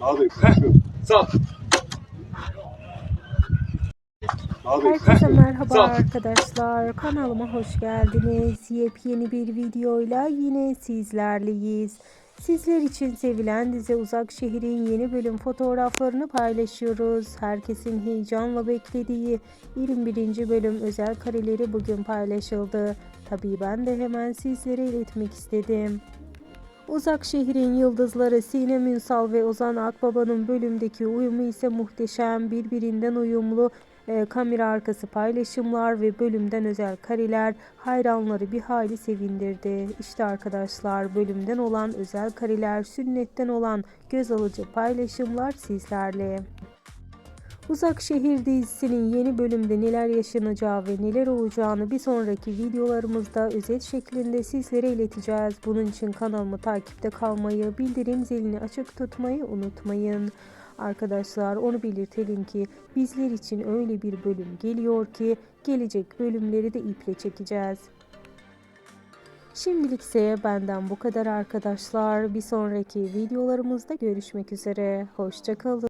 Daha da yukarı. Sağ ol. Daha da Herkese merhaba Sağ arkadaşlar. Kanalıma hoş geldiniz. Yepyeni bir videoyla yine sizlerleyiz. Sizler için sevilen dizi Uzak Şehir'in yeni bölüm fotoğraflarını paylaşıyoruz. Herkesin heyecanla beklediği 21. bölüm özel kareleri bugün paylaşıldı. Tabii ben de hemen sizlere iletmek istedim. Uzak şehrin yıldızları Sinem Ünsal ve Ozan Akbaba'nın bölümdeki uyumu ise muhteşem, birbirinden uyumlu e, kamera arkası paylaşımlar ve bölümden özel kareler hayranları bir hayli sevindirdi. İşte arkadaşlar bölümden olan özel kareler, sünnetten olan göz alıcı paylaşımlar sizlerle. Uzak Şehir dizisinin yeni bölümde neler yaşanacağı ve neler olacağını bir sonraki videolarımızda özet şeklinde sizlere ileteceğiz. Bunun için kanalımı takipte kalmayı, bildirim zilini açık tutmayı unutmayın. Arkadaşlar onu belirtelim ki bizler için öyle bir bölüm geliyor ki gelecek bölümleri de iple çekeceğiz. Şimdilikse benden bu kadar arkadaşlar. Bir sonraki videolarımızda görüşmek üzere. Hoşçakalın.